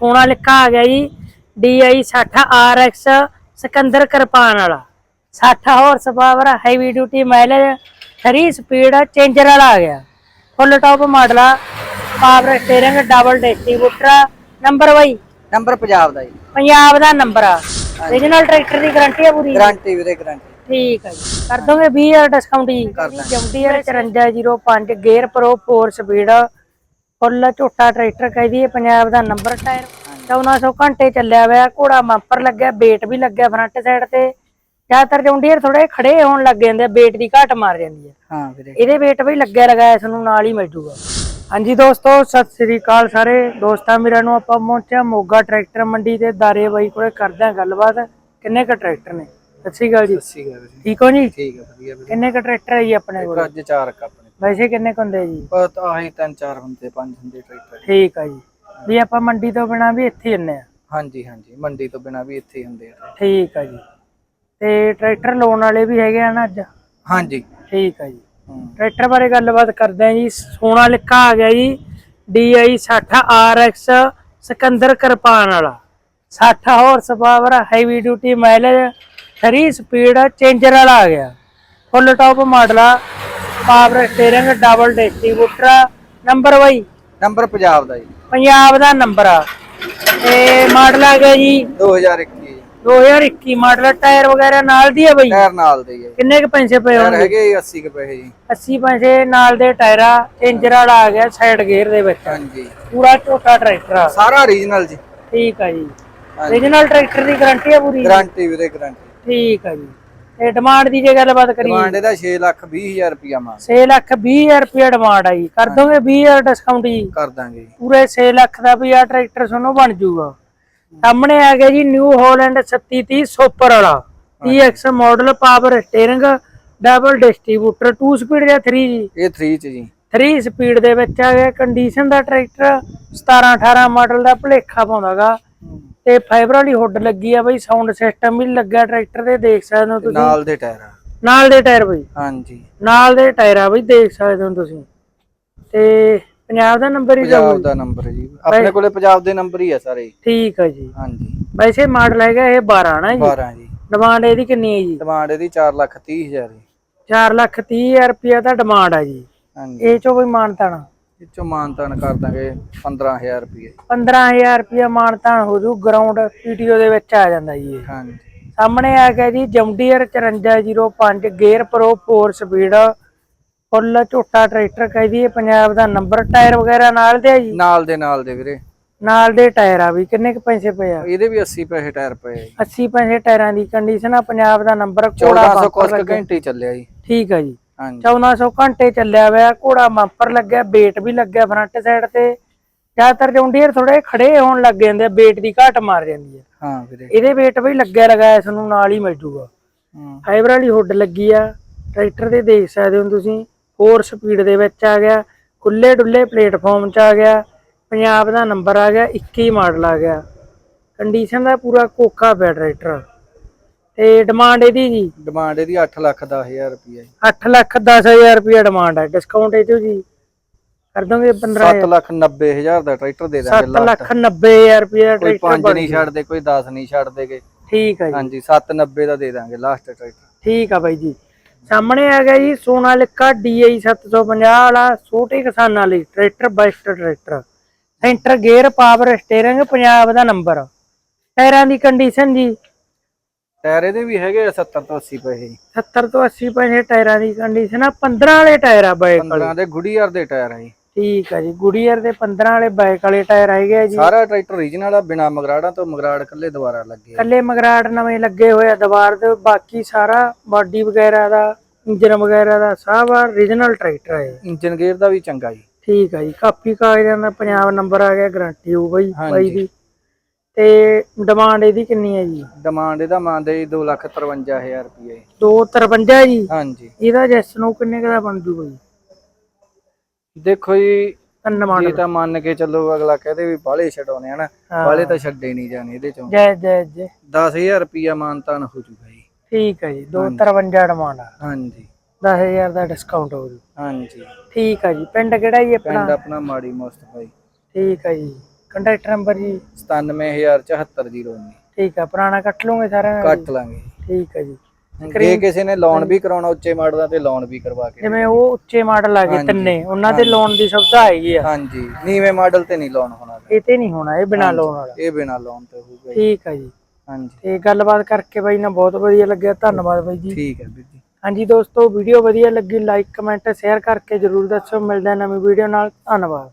ਸੋਨਾ ਲਿਖਾ ਆ ਗਿਆ ਜੀ DI 60 RX ਸਿਕੰਦਰ ਕਿਰਪਾਨ ਵਾਲਾ। 60 horse power heavy duty mileage 3 speed changer ਵਾਲਾ ਆ ਗਿਆ। ਫੁੱਲ ਟਾਪ ਮਾਡਲ ਆ power steering double distributor number ਬਾਈ। ਨੰਬਰ ਪੰਜਾਬ ਦਾ ਜੀ। ਪੰਜਾਬ ਦਾ ਨੰਬਰ ਆ। ਰੀਜਨਲ ਟਰੈਕਟਰ ਦੀ ਗਾਰੰਟੀ ਆ ਪੂਰੀ? ਗਾਰੰਟੀ ਵੀਰੇ ਗਾਰੰਟੀ ਠੀਕ ਹੈ ਜੀ। ਕਰ ਦੋਗੇ 20000 ਡਿਸਕਾਊਂਟ ਜੀ? John Deere 5405 gear pro 4 speed full ਝੋਟਾ tractor ਕਹਿੰਦੀ ਹੈ ਪੰਜਾਬ ਦਾ ਨੰਬਰ ਟਾਇਰ 1400 ਘੰਟੇ ਚੱਲਿਆ ਹੋਇਆ ਘੋੜਾ ਮੰਪਰ ਲੱਗਿਆ ਬੇਟ ਵੀ ਲੱਗਿਆ ਫਰੰਟ ਸਾਈਡ ਤੇ। ਜ਼ਿਆਦਾਤਰ ਜੰਡੀਅਰ ਥੋੜੇ ਖੜੇ ਹੋਣ ਲੱਗ ਜਾਂਦੇ ਆ ਬੇਟ ਦੀ ਘਾਟ ਮਾਰ ਜਾਂਦੀ ਹੈ ਹਾਂ ਵੀਰੇ। ਇਹਦੇ ਵੇਟ ਵੀ ਲੱਗਿਆ ਲਗਾਇਆ ਇਸ ਨੂੰ ਨਾਲ ਹੀ ਮਿਲ ਜੂਗਾ। ਹਾਂਜੀ ਦੋਸਤੋ ਸਤਿ ਸ੍ਰੀ ਅਕਾਲ ਸਾਰੇ। ਦੋਸਤਾਂ ਮੇਰਿਆਂ ਨੂੰ ਆਪਾਂ ਪਹੁੰਚਿਆ ਮੋਗਾ ਟਰੈਕਟਰ ਮੰਡੀ ਤੇ ਦਾਰੇ ਬਾਈ ਕੋਲੇ ਕਰਦੇ ਆ ਗੱਲਬਾਤ। ਕਿੰਨੇ ਕ ਟਰੈਕਟਰ ਨੇ? ਸਤਿ ਸ੍ਰੀ ਅਕਾਲ ਜੀ। ਠੀਕ ਹੈ ਵੀਰੇ ਠੀਕ ਹੋ ਜੀ? ਠੀਕ ਹੈ ਵਧੀਆ ਕਿੰਨੇ ਕ ਟਰੈਕਟਰ ਹੈ ਜੀ ਆਪਣੇ ਕੋਲ? ਅੱਜ ਚਾਰ ਕੱਪ ਵੈਸੇ ਕਿੰਨੇ ਕੁ ਹੁੰਦੇ ਜੀ? ਬਸ ਆਹੀ ਤਿੰਨ ਚਾਰ ਹੁੰਦੇ ਪੰਜ ਹੁੰਦੇ ਟਰੈਕਟਰ ਠੀਕ ਆ ਜੀ। ਵੀ ਆਪਾਂ ਮੰਡੀ ਤੋਂ ਬਿਨਾ ਵੀ ਇੱਥੇ ਹੀ ਹੁੰਨੇ ਆ? ਹਾਂਜੀ ਹਾਂਜੀ ਮੰਡੀ ਤੋਂ ਬਿਨਾ ਵੀ ਇੱਥੇ ਹੀ ਹੁੰਦੇ ਆ ਠੀਕ ਆ ਜੀ। ਤੇ ਟਰੈਕਟਰ ਲੋਨ ਵਾਲੇ ਵੀ ਹੈਗੇ ਆ ਨਾ ਅੱਜ? ਹਾਂਜੀ। ਠੀਕ ਆ ਜੀ। ਟਰੈਕਟਰ ਬਾਰੇ ਗੱਲਬਾਤ ਕਰਦੇ ਆ ਜੀ। ਸੋਨਾ ਲਿਖਾ ਆ ਗਿਆ ਜੀ। DI 60 RX ਸਿਕੰਦਰ ਕਿਰਪਾਨ ਵਾਲਾ। 60 horse power heavy duty mileage 3 speed changer ਵਾਲਾ ਆ ਗਿਆ। ਫੁੱਲ ਟਾਪ ਮਾਡਲ ਆ। Power steering double distributor number ਬਾਈ। ਨੰਬਰ ਪੰਜਾਬ ਦਾ ਜੀ। ਪੰਜਾਬ ਦਾ ਨੰਬਰ ਆ। ਤੇ ਮਾਡਲ ਆ ਗਿਆ ਜੀ 2021 ਜੀ। 2021 ਮਾਡਲ ਟਾਇਰ ਵਗੈਰਾ ਨਾਲ ਦੀ ਆ ਬਈ? ਟਾਇਰ ਨਾਲ ਦੇ ਹੀ ਹੈ ਕਿੰਨੇ ਕ ਪੈਸੇ ਪਏ ਟਾਇਰ ਹੋਣਗੇ? ਹੈਗੇ ਜੀ 80 ਕੁ ਪੈਸੇ ਜੀ। 80 ਪੈਸੇ ਨਾਲ ਦੇ ਟਾਇਰਾ ਚੇਂਜਰ ਵਾਲਾ ਆ ਗਿਆ ਸਾਈਡ ਗੇਅਰ ਦੇ ਵਿੱਚ। ਹਾਂਜੀ। ਪੂਰਾ ਝੋਟਾ ਟਰੈਕਟਰ ਆ। ਸਾਰਾ ਓਰੀਜਨਲ ਜੀ। ਠੀਕ ਆ ਜੀ। ਹਾਂਜੀ। ਰੀਜਨਲ ਟਰੈਕਟਰ ਦੀ ਗਾਰੰਟੀ ਆ ਪੂਰੀ? ਗਾਰੰਟੀ ਵੀਰੇ ਗਾਰੰਟੀ ਠੀਕ ਆ ਜੀ। ਤੇ ਡਿਮਾਂਡ ਦੀ ਜੇ ਗੱਲਬਾਤ ਕਰੀਏ। ਡਿਮਾਂਡ ਇਹਦਾ 6 ਲੱਖ 20 ਹਜ਼ਾਰ ਰੁਪਇਆ ਮਾਨ 6 ਲੱਖ 20 ਹਜ਼ਾਰ ਰੁਪਏ ਡਿਮਾਂਡ ਆ ਜੀ। ਕਰ ਦੋਗੇ 20 ਹਜ਼ਾਰ ਡਿਸਕਾਊਂਟ ਜੀ? ਕਰ ਦਾਂਗੇ ਪੂਰੇ 6 ਲੱਖ ਦਾ ਵੀ ਆ ਟਰੈਕਟਰ ਤੁਹਾਨੂੰ ਬਣ ਜਾਊਗਾ ਸਾਹਮਣੇ ਆ ਗਿਆ ਜੀ ਨਿਊ ਹਾਲੈਂਡ 3730 ਸੁਪਰ ਵਾਲਾ। TX model power steering double distributor 2 speed ਜਾਂ 3 ਜੀ। ਇਹ 3 ਚ ਜੀ। 3 ਸਪੀਡ ਦੇ ਵਿੱਚ ਆ ਗਿਆ। ਕੰਡੀਸ਼ਨ ਦਾ ਟਰੈਕਟਰ 17 18 ਮਾਡਲ ਦਾ ਭਲੇਖਾ ਪਾਉਂਦਾਗਾ। ਤੇ ਫਾਈਬਰ ਵਾਲੀ ਹੁੱਡ ਲੱਗੀ ਆ ਬਈ ਸਾਊਂਡ ਸਿਸਟਮ ਵੀ ਲੱਗਾ ਟਰੈਕਟਰ ਤੇ ਦੇਖ ਸਕਦੇ ਹੋ ਤੁਸੀਂ। ਨਾਲ ਦੇ ਟਾਇਰ ਆ। ਨਾਲ ਦੇ ਟਾਇਰ ਬਈ। ਹਾਂਜੀ। ਨਾਲ ਦੇ ਟਾਇਰ ਆ ਬਈ ਦੇਖ ਸਕਦੇ ਹੋ ਤੁਸੀਂ। ਤੇ ਪੰਜਾਬ ਦਾ ਨੰਬਰ ਹੀ ਜਾਊ ਪੰਜਾਬ ਦਾ ਨੰਬਰ ਜੀ। ਆਪਣੇ ਕੋਲੇ ਪੰਜਾਬ ਦੇ ਨੰਬਰ ਹੀ ਆ ਸਾਰੇ। ਠੀਕ ਆ ਜੀ। ਹਾਂਜੀ। ਵੈਸੇ ਮਾਡਲ ਹੈਗਾ ਇਹ 12 ਨਾ ਜੀ। 12 ਜੀ। ਡਿਮਾਂਡ ਇਹਦੀ ਕਿੰਨੀ ਹੈ ਜੀ? ਡਿਮਾਂਡ ਇਹਦੀ 4 ਲੱਖ 30 ਹਜ਼ਾਰ ਜੀ। 4 ਲੱਖ 30 ਹਜ਼ਾਰ ਰੁਪਇਆ ਦਾ ਡਿਮਾਂਡ ਆ ਜੀ। ਹਾਂਜੀ। ਇਹ ਚੋਂ ਕੋਈ ਮਾਨਤਾਣਾ ਇਹ ਚੋਂ ਮਾਨਤਾਨ ਕਰ ਦਾਂਗੇ 15000 ਰੁਪਏ। 15000 ਰੁਪਇਆ ਮਾਨਤਾਨ ਹੋ ਜੂ ਗਰਾਊਂਡ ਪੀਟੀਓ ਦੇ ਵਿੱਚ ਆ ਜਾਂਦਾ ਜੀ ਇਹ। ਹਾਂਜੀ। ਸਾਹਮਣੇ ਆ ਗਿਆ ਜੀ John Deere 5405 gear pro 4 speed full ਝੋਟਾ tractor ਕਹਿੰਦੀ ਹੈ ਪੰਜਾਬ ਦਾ ਨੰਬਰ ਟਾਇਰ ਵਗੈਰਾ ਨਾਲ ਦੇ ਆ ਜੀ? ਨਾਲ ਦੇ ਨਾਲ ਦੇ ਵੀਰੇ। ਨਾਲ ਦੇ ਟਾਇਰ ਆ ਵੀ ਕਿੰਨੇ ਕੁ ਪੈਸੇ ਪਏ ਆ? ਇਹਦੇ ਵੀ 80 ਪੈਸੇ ਟਾਇਰ ਪਏ ਆ ਜੀ। 80 ਪੈਸੇ ਟਾਇਰਾਂ ਦੀ ਕੰਡੀਸ਼ਨ ਆ ਪੰਜਾਬ ਦਾ ਨੰਬਰ ਘੋੜਾ 1400 ਬੰਪਰ ਕੁਛ ਕੁ ਲੱਗਿਆ ਘੰਟੇ ਚੱਲਿਆ ਜੀ। ਠੀਕ ਆ ਜੀ। 1400 ਘੰਟੇ ਚੱਲਿਆ ਹੋਇਆ ਘੋੜਾ ਮੰਪਰ ਲੱਗਿਆ ਬੇਟ ਵੀ ਲੱਗਿਆ ਫਰੰਟ ਸਾਈਡ ਤੇ। ਜ਼ਿਆਦਾਤਰ ਜੌਂਡੀਅਰ ਥੋੜੇ ਖੜੇ ਹੋਣ ਲੱਗ ਜਾਂਦੇ ਆ ਬੇਟ ਦੀ ਘਾਟ ਮਾਰ ਜਾਂਦੀ ਹੈ। ਹਾਂ ਵੀਰੇ। ਇਹਦੇ ਵੇਟ ਵੀ ਲੱਗਿਆ ਲਗਾਇਆ ਇਸ ਨੂੰ ਨਾਲ ਹੀ ਮਿਲ ਜੂਗਾ। ਫਾਈਬਰ ਵਾਲੀ ਹੁੱਡ ਲੱਗੀ ਆ ਟਰੈਕਟਰ ਤੇ ਦੇਖ ਸਕਦੇ ਹੋ ਤੁਸੀਂ 4 ਸਪੀਡ ਦੇ ਵਿੱਚ ਆ ਗਿਆ ਖੁੱਲੇ ਡੁੱਲੇ ਪਲੇਟਫਾਰਮ 'ਚ ਆ ਗਿਆ ਪੰਜਾਬ ਦਾ ਨੰਬਰ ਆ ਗਿਆ 21 ਮਾਡਲ ਆ ਗਿਆ। ਕੰਡੀਸ਼ਨ ਦਾ ਪੂਰਾ ਕੋਕਾ ਪਿਆ ਟਰੈਕਟਰ ਤੇ ਡਿਮਾਂਡ ਇਹਦੀ ਜੀ। ਡਿਮਾਂਡ ਇਹਦੀ 8 ਲੱਖ 10000 ਰੁਪਏ ਜੀ। 8 ਲੱਖ 10000 ਰੁਪਏ ਡਿਮਾਂਡ ਹੈ। ਡਿਸਕਾਊਂਟ ਇਹ 'ਚੋਂ ਜੀ। ਕਰ ਦੋਗੇ 15 7 ਲੱਖ 90000 ਦਾ ਟਰੈਕਟਰ ਦੇ ਦਾਂਗੇ 7 ਲੱਖ 90000 ਰੁਪਏ ਦਾ ਕੋਈ ਟਰੈਕਟਰ 5 ਨਹੀਂ ਛੱਡਦੇ ਕੋਈ 10 ਨਹੀਂ ਛੱਡਦੇਗੇ। ਠੀਕ ਹੈ ਜੀ। ਹਾਂਜੀ 790 ਦਾ ਦੇ ਦਾਂਗੇ ਲਾਸਟ ਟਰੈਕਟਰ। ਠੀਕ ਆ ਬਾਈ ਜੀ। ਸਾਹਮਣੇ ਆ ਗਿਆ ਜੀ ਸੋਨਾਲਿਕਾ DI 750 ਵਾਲਾ ਛੋਟੇ ਕਿਸਾਨਾਂ ਲਈ tractor best tractor. Centre gear power steering Punjab ਦਾ ਨੰਬਰ ਟਾਇਰਾਂ ਦੀ ਕੰਡੀਸ਼ਨ ਜੀ। ਟਾਇਰ ਇਹਦੇ ਵੀ ਹੈਗੇ ਆ 70 ਤੋਂ 80 ਪੈਸੇ ਜੀ 70 ਤੋਂ 80 ਪੈਸੇ ਟਾਇਰਾਂ ਦੀ ਕੰਡੀਸ਼ਨ ਆ 15 ਵਾਲੇ ਟਾਇਰ ਆ ਬਾਈਕ ਵਾਲੇ। 15 ਦੇ ਗੁੜੀਆਰ ਦੇ ਟਾਇਰ ਆ ਜੀ। ਠੀਕ ਆ ਜੀ ਗੁਡੀਅਰ ਦੇ 15 ਵਾਲੇ ਬਾਈਕ ਵਾਲੇ ਟਾਇਰ ਹੈਗੇ ਆ ਜੀ। ਸਾਰਾ ਟਰੈਕਟਰ ਓਰੀਜਨਲ ਆ ਬਿਨਾ ਮਗਰਾੜਾਂ ਤੋਂ ਮਗਰਾੜ ਕੱਲੇ ਦੁਬਾਰਾ ਲੱਗੇ। ਕੱਲੇ ਮਗਰਾੜ ਨਵੇਂ ਲੱਗੇ ਹੋਏ ਆ ਦੀਵਾਰ ਦੇ ਬਾਕੀ ਸਾਰਾ ਬਾਡੀ ਵਗੈਰਾ ਦਾ ਇੰਜਨ ਵਗੈਰਾ ਦਾ ਸਭ ਓਰੀਜਨਲ ਟਰੈਕਟਰ ਹੈ ਇੰਜਨ ਗੇਅਰ ਦਾ ਵੀ ਚੰਗਾ ਜੀ। ਠੀਕ ਆ ਜੀ ਕਾਪੀ ਕਾਗਜ਼ਾਂ ਦਾ ਪੰਜਾਬ ਨੰਬਰ ਆ ਗਿਆ ਗਾਰੰਟੀ ਹੋ ਬਾਈ। ਬਾਈ ਦੀ। ਤੇ ਡਿਮਾਂਡ ਇਹਦੀ ਕਿੰਨੀ ਹੈ ਜੀ? ਡਿਮਾਂਡ ਇਹਦਾ ਮੰਨਦੇ ਜੀ 253000 ਰੁਪਏ ਜੀ। 253 ਜੀ? ਹਾਂਜੀ। ਇਹਦਾ ਜੈਸ ਨੂੰ ਕਿੰਨੇ ਦਾ ਬਣ ਜੂ? ਬਾਈ ਦੇਖੋ ਜੀ ਤਿੰਨ ਇਹ ਤਾਂ ਮੰਨ ਕੇ ਚੱਲੋ ਅਗਲਾ ਕਹਦੇ ਵੀ ਬਾਲੇ ਛਡਾਉਣੇ ਹਨਾ ਹਾਂ। ਬਾਲੇ ਤਾਂ ਛੱਡੇ ਨਹੀਂ ਜਾਣੇ ਇਹਦੇ ਚੋਂ। ਜੈ ਜੈ ਜੈ। 10000 ਰੁਪਿਆ ਮਾਨਤਾਨ ਹੋ ਜੂਗਾ ਜੀ। ਠੀਕ ਹੈ ਜੀ 253 ਡਿਮਾਂਡ ਹਾਂਜੀ। 10000 ਦਾ ਡਿਸਕਾਊਂਟ ਹੋ ਜੂ। ਹਾਂਜੀ। ਠੀਕ ਆ ਜੀ ਪਿੰਡ ਕਿਹੜਾ ਜੀ ਪਿੰਡ ਆਪਣਾ ਆਪਣਾ ਮਾੜੀ ਮੁਸਤਫਾ ਜੀ ਠੀਕ ਆ ਜੀ। ਕੰਟੈਕਟ ਨੰਬਰ ਜੀ? 9707419 ਠੀਕ ਆ ਪੁਰਾਣਾ ਕੱਟ ਲਓਗੇ ਸਾਰਿਆਂ ਦਾ ਜੀ? ਕੱਟ ਲਾਂਗੇ ਠੀਕ ਆ ਜੀ। ਜੇ ਕਿਸੇ ਨੇ ਲੋਨ ਵੀ ਕਰਾਉਣਾ ਉੱਚੇ ਮਾਡਲਾਂ ਤੇ ਲੋਨ ਵੀ ਕਰਵਾ ਕੇ ਜਿਵੇਂ ਉਹ ਉੱਚੇ ਮਾਡਲ ਆ ਗਏ ਹਾਂਜੀ, ਤਿੰਨੇ ਉਹਨਾਂ ਤੇ ਲੋਨ ਦੀ ਸੁਵਿਧਾ ਹੈਗੀ ਆ। ਹਾਂਜੀ ਨੀਵੇਂ ਮਾਡਲ ਤੇ ਨਹੀਂ ਲੋਨ ਹੋਣਾ ਇਹ ਤੇ ਨਹੀਂ ਹੋਣਾ ਇਹ ਬਿਨਾ ਲੋਨ ਵਾਲਾ। ਇਹ ਬਿਨਾ ਲੋਨ ਤੇ ਹੋਊਗਾ ਜੀ। ਠੀਕ ਆ ਜੀ। ਹਾਂਜੀ। ਤੇ ਗੱਲਬਾਤ ਕਰਕੇ ਬਾਈ ਨਾਲ ਬਹੁਤ ਵਧੀਆ ਲੱਗਿਆ ਧੰਨਵਾਦ ਬਾਈ ਜੀ। ਠੀਕ ਹੈ ਵੀਰ ਜੀ। ਹਾਂਜੀ ਦੋਸਤੋ ਵੀਡੀਓ ਵਧੀਆ ਲੱਗੀ ਲਾਈਕ ਕਮੈਂਟ ਸ਼ੇਅਰ ਕਰਕੇ ਜਰੂਰ ਦੱਸੋ। ਮਿਲਦੇ ਹਾਂ ਨਵੀਂ ਵੀਡੀਓ ਨਾਲ। ਧੰਨਵਾਦ।